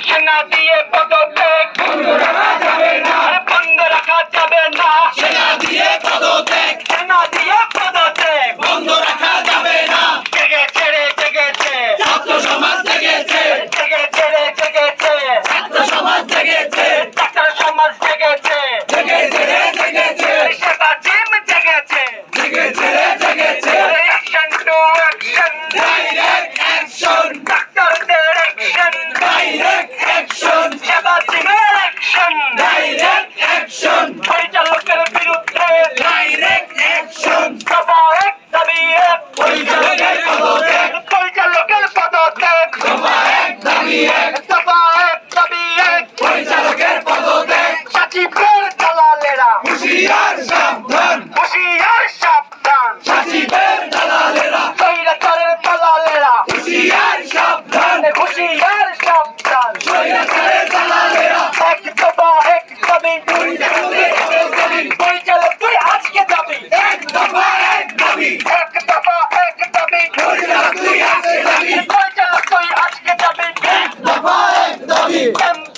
সেনা কেন দাবি এক দফা এক দাবি এক পরিচালকের পদত্যাগ সাচিবের দালালেরা। হুঁশিয়ার সাবধান। হুঁশিয়ার সাবধান। সাচিবের দালালেরা। স্বৈরাচারের দালালেরা। হুঁশিয়ার সাবধান। হুঁশিয়ার সাবধান। স্বৈরাচারের দালালেরা। এক দফা এক দাবি পরিচালকের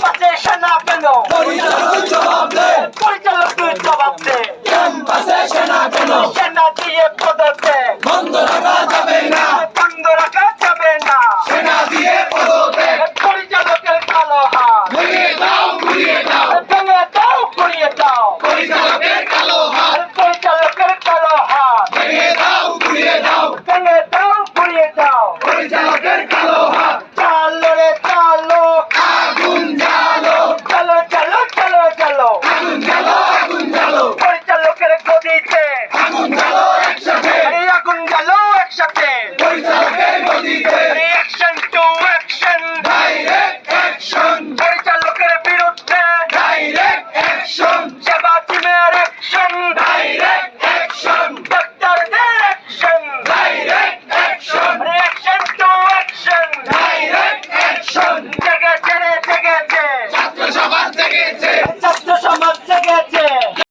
ক্যাম্পাসে সেনা কেন পরিচালক জবাব দে পরিচালক জবাব দে ক্যাম্পাসে সেনা কেন সেনা দিয়ে পদতে বন্ধ রাখা যাবে না বন্ধ রাখা পরিচালকের কালো হাত পরিচালকের কালো হাত দাও ঘুরিয়ে দাও পরিচালকের